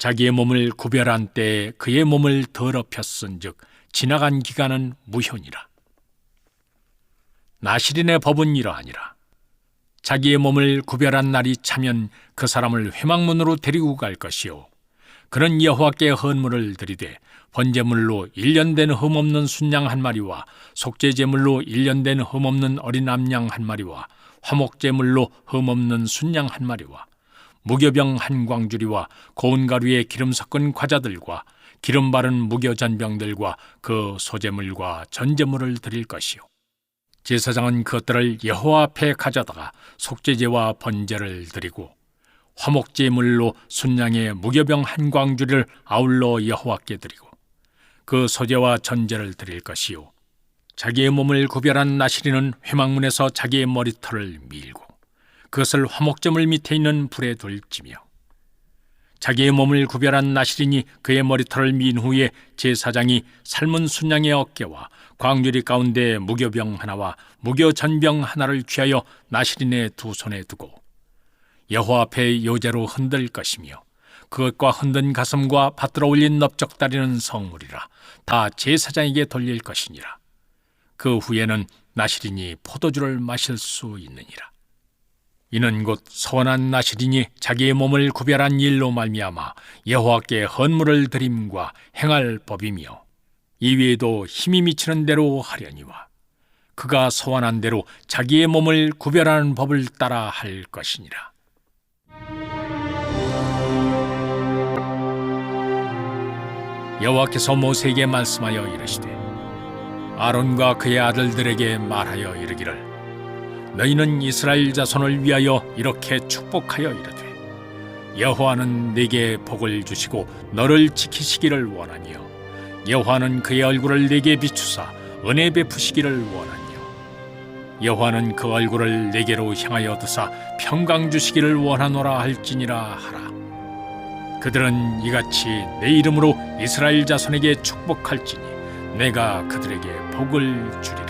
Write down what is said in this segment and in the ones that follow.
자기의 몸을 구별한 때에 그의 몸을 더럽혔은즉 지나간 기간은 무효니라. 나시린의 법은 이러하니라. 자기의 몸을 구별한 날이 차면 그 사람을 회막문으로 데리고 갈 것이요. 그는 여호와께 헌물을 드리되 번제물로 일년된 흠없는 순양 한 마리와 속죄제물로 일년된 흠없는 어린 암양 한 마리와 화목제물로 흠없는 순양 한 마리와 무교병 한 광주리와 고운 가루에 기름 섞은 과자들과 기름 바른 무교 전병들과 그 소제물과 전제물을 드릴 것이요 제사장은 그것들을 여호와 앞에 가져다가 속죄제와 번제를 드리고 화목제물로 순양의 무교병 한 광주리를 아울러 여호와께 드리고 그 소제와 전제를 드릴 것이요 자기의 몸을 구별한 나시리는 회막문에서 자기의 머리털을 밀고 그것을 화목제물 밑에 있는 불에 둘지며 자기의 몸을 구별한 나시린이 그의 머리털을 민 후에 제사장이 삶은 순양의 어깨와 광유리 가운데 무교병 하나와 무교전병 하나를 취하여 나시린의 두 손에 두고 여호와 앞에 요제로 흔들 것이며 그것과 흔든 가슴과 받들어 올린 넓적다리는 성물이라 다 제사장에게 돌릴 것이니라. 그 후에는 나시린이 포도주를 마실 수 있느니라 이는 곧 선한 나시린이 자기의 몸을 구별한 일로 말미암아 여호와께 헌물을 드림과 행할 법이며 이외에도 힘이 미치는 대로 하려니와 그가 소원한 대로 자기의 몸을 구별하는 법을 따라 할 것이니라. 여호와께서 모세에게 말씀하여 이르시되 아론과 그의 아들들에게 말하여 이르기를 너희는 이스라엘 자손을 위하여 이렇게 축복하여 이르되 여호와는 네게 복을 주시고 너를 지키시기를 원하니요 여호와는 그의 얼굴을 네게 비추사 은혜 베푸시기를 원하니요 여호와는 그 얼굴을 네게로 향하여 드사 평강 주시기를 원하노라 할지니라 하라. 그들은 이같이 내 이름으로 이스라엘 자손에게 축복할지니 내가 그들에게 복을 주리라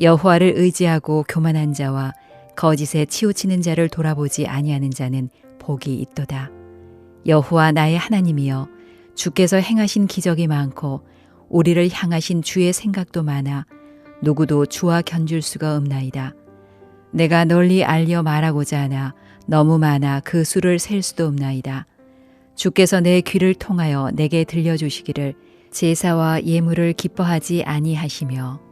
여호와를 의지하고 교만한 자와 거짓에 치우치는 자를 돌아보지 아니하는 자는 복이 있도다. 여호와 나의 하나님이여 주께서 행하신 기적이 많고 우리를 향하신 주의 생각도 많아 누구도 주와 견줄 수가 없나이다. 내가 널리 알려 말하고자 하나 너무 많아 그 수를 셀 수도 없나이다. 주께서 내 귀를 통하여 내게 들려주시기를 제사와 예물을 기뻐하지 아니하시며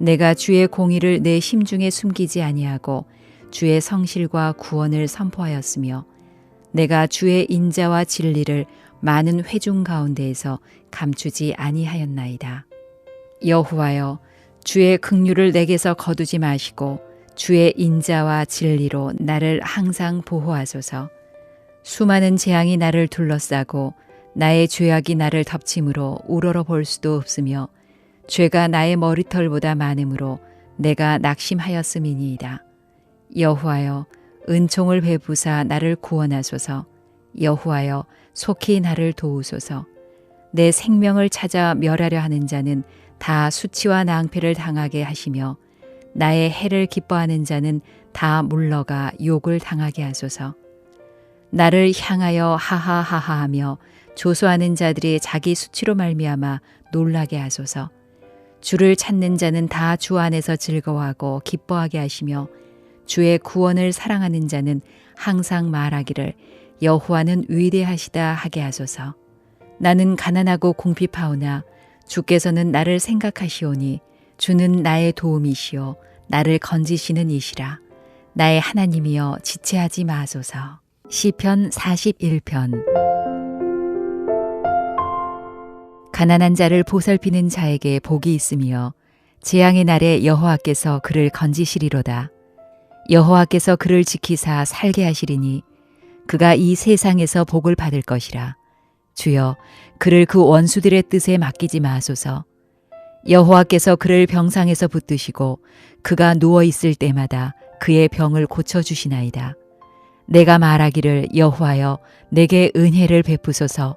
내가 주의 공의를 내 심중에 숨기지 아니하고 주의 성실과 구원을 선포하였으며 내가 주의 인자와 진리를 많은 회중 가운데에서 감추지 아니하였나이다. 여호와여 주의 긍휼을 내게서 거두지 마시고 주의 인자와 진리로 나를 항상 보호하소서. 수많은 재앙이 나를 둘러싸고 나의 죄악이 나를 덮침으로 우러러 볼 수도 없으며 죄가 나의 머리털보다 많으므로 내가 낙심하였음이니이다. 여호와여 은총을 베푸사 나를 구원하소서. 여호와여 속히 나를 도우소서. 내 생명을 찾아 멸하려 하는 자는 다 수치와 낭패를 당하게 하시며 나의 해를 기뻐하는 자는 다 물러가 욕을 당하게 하소서. 나를 향하여 하하하하하며 조소하는 자들이 자기 수치로 말미암아 놀라게 하소서. 주를 찾는 자는 다 주 안에서 즐거워하고 기뻐하게 하시며 주의 구원을 사랑하는 자는 항상 말하기를 여호와는 위대하시다 하게 하소서. 나는 가난하고 공핍하오나 주께서는 나를 생각하시오니 주는 나의 도움이시요 나를 건지시는 이시라. 나의 하나님이여 지체하지 마소서. 시편 41편 가난한 자를 보살피는 자에게 복이 있으며 재앙의 날에 여호와께서 그를 건지시리로다. 여호와께서 그를 지키사 살게 하시리니 그가 이 세상에서 복을 받을 것이라. 주여 그를 그 원수들의 뜻에 맡기지 마소서. 여호와께서 그를 병상에서 붙드시고 그가 누워 있을 때마다 그의 병을 고쳐 주시나이다. 내가 말하기를 여호와여 내게 은혜를 베푸소서.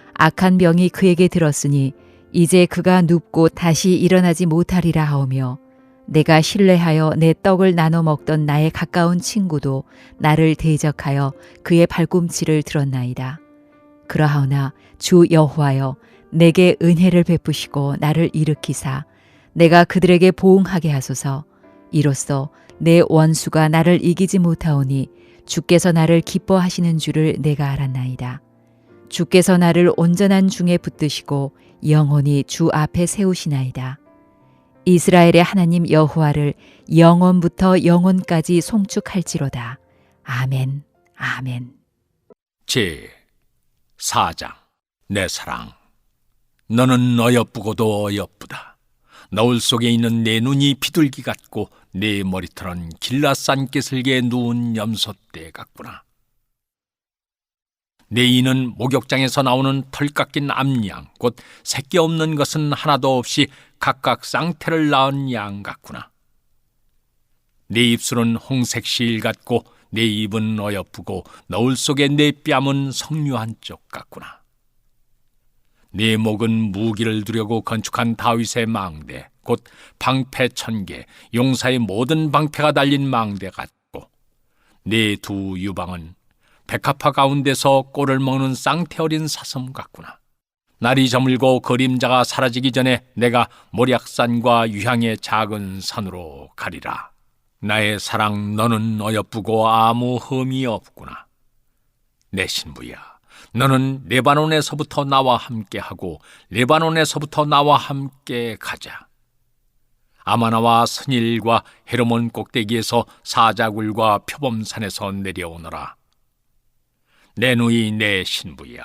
악한 병이 그에게 들었으니 이제 그가 눕고 다시 일어나지 못하리라 하오며 내가 신뢰하여 내 떡을 나눠 먹던 나의 가까운 친구도 나를 대적하여 그의 발꿈치를 들었나이다. 그러하오나 주 여호와여 내게 은혜를 베푸시고 나를 일으키사 내가 그들에게 보응하게 하소서 이로써 내 원수가 나를 이기지 못하오니 주께서 나를 기뻐하시는 줄을 내가 알았나이다. 주께서 나를 온전한 중에 붙드시고 영원히 주 앞에 세우시나이다. 이스라엘의 하나님 여호와를 영원부터 영원까지 송축할지로다. 아멘. 아멘. 제 4장 내 사랑 너는 어여쁘고도 어여쁘다 너울 속에 있는 내 눈이 비둘기 같고 내 머리털은 길라산 깨슬게 누운 염소떼 같구나 내 이는 목욕장에서 나오는 털 깎인 암양 곧 새끼 없는 것은 하나도 없이 각각 쌍태를 낳은 양 같구나 내 입술은 홍색 실 같고 내 입은 어여쁘고 너울 속에 내 뺨은 석류 한쪽 같구나. 내 목은 무기를 두려고 건축한 다윗의 망대, 곧 방패 천개, 용사의 모든 방패가 달린 망대 같고, 내 두 유방은 백합화 가운데서 꼴을 먹는 쌍태 어린 사슴 같구나. 날이 저물고 그림자가 사라지기 전에 내가 모략산과 유향의 작은 산으로 가리라. 나의 사랑 너는 어여쁘고 아무 흠이 없구나. 내 신부야, 너는 레바논에서부터 나와 함께하고 레바논에서부터 나와 함께 가자. 아마나와 선일과 헤르몬 꼭대기에서 사자굴과 표범산에서 내려오너라. 내 누이 내 신부야,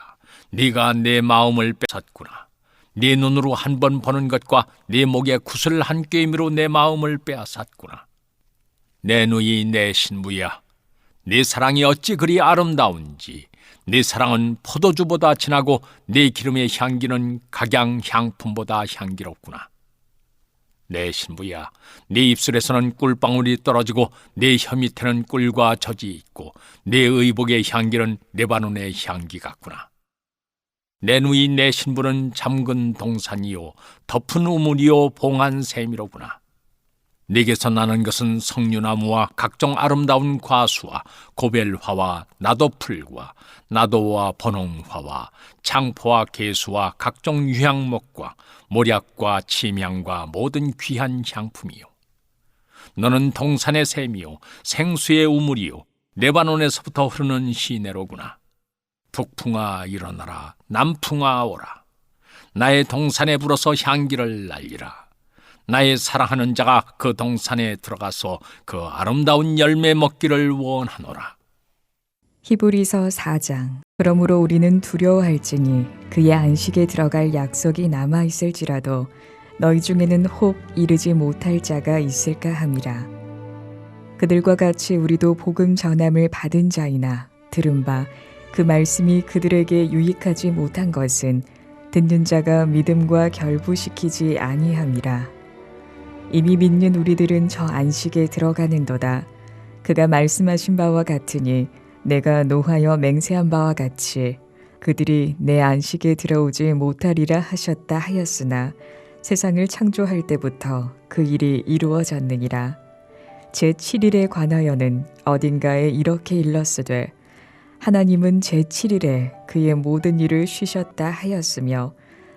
네가 내 마음을 뺏었구나. 네 눈으로 한 번 보는 것과 네 목에 구슬 한 꿰미로 내 마음을 빼앗았구나. 내 누이 내 신부야, 네 사랑이 어찌 그리 아름다운지 네 사랑은 포도주보다 진하고 네 기름의 향기는 각양 향품보다 향기롭구나. 내 신부야, 네 입술에서는 꿀방울이 떨어지고 네 혀 밑에는 꿀과 젖이 있고 네 의복의 향기는 레바논의 향기 같구나. 내 누이 내 신부는 잠근 동산이요 덮은 우물이요 봉한 샘이로구나. 네게서 나는 것은 석류나무와 각종 아름다운 과수와 고벨화와 나도풀과 나도와 번홍화와 창포와 개수와 각종 유향목과 모략과 침향과 모든 귀한 향품이요. 너는 동산의 샘이요 생수의 우물이요 레바논에서부터 흐르는 시내로구나. 북풍아 일어나라 남풍아 오라. 나의 동산에 불어서 향기를 날리라. 나의 사랑하는 자가 그 동산에 들어가서 그 아름다운 열매 먹기를 원하노라. 히브리서 4장. 그러므로 우리는 두려워할지니 그의 안식에 들어갈 약속이 남아 있을지라도 너희 중에는 혹 이르지 못할 자가 있을까 함이라. 그들과 같이 우리도 복음 전함을 받은 자이나 들은 바 그 말씀이 그들에게 유익하지 못한 것은 듣는 자가 믿음과 결부시키지 아니함이라 이미 믿는 우리들은 저 안식에 들어가는도다. 그가 말씀하신 바와 같으니 내가 노하여 맹세한 바와 같이 그들이 내 안식에 들어오지 못하리라 하셨다 하였으나 세상을 창조할 때부터 그 일이 이루어졌느니라. 제 7일에 관하여는 어딘가에 이렇게 일렀으되 하나님은 제 7일에 그의 모든 일을 쉬셨다 하였으며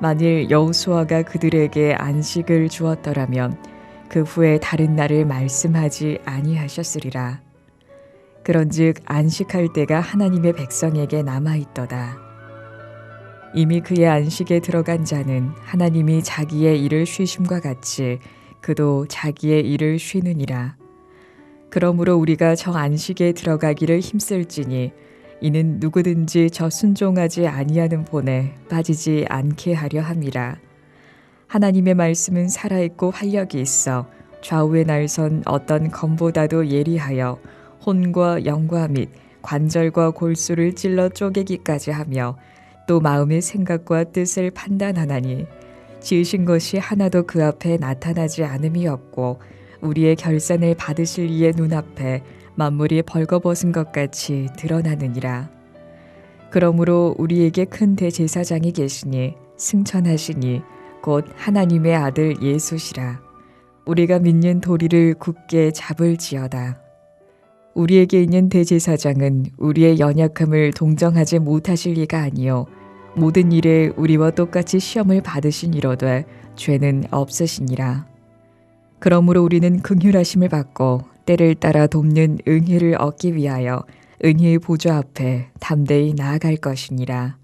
만일 여호수아가 그들에게 안식을 주었더라면 그 후에 다른 날을 말씀하지 아니하셨으리라. 그런즉 안식할 때가 하나님의 백성에게 남아 있도다. 이미 그의 안식에 들어간 자는 하나님이 자기의 일을 쉬심과 같이 그도 자기의 일을 쉬느니라. 그러므로 우리가 저 안식에 들어가기를 힘쓸지니 이는 누구든지 저 순종하지 아니하는 본에 빠지지 않게 하려 함이라. 하나님의 말씀은 살아있고 활력이 있어 좌우의 날선 어떤 검보다도 예리하여 혼과 영과 및 관절과 골수를 찔러 쪼개기까지 하며 또 마음의 생각과 뜻을 판단하나니 지으신 것이 하나도 그 앞에 나타나지 않음이 없고 우리의 결산을 받으실 이의 눈앞에 만물이 벌거벗은 것 같이 드러나느니라. 그러므로 우리에게 큰 대제사장이 계시니 승천하시니 곧 하나님의 아들 예수시라. 우리가 믿는 도리를 굳게 잡을지어다. 우리에게 있는 대제사장은 우리의 연약함을 동정하지 못하실 리가 아니요 모든 일에 우리와 똑같이 시험을 받으신 이로되 죄는 없으시니라. 그러므로 우리는 긍휼하심을 받고 때를 따라 돕는 은혜를 얻기 위하여 은혜의 보좌 앞에 담대히 나아갈 것이니라.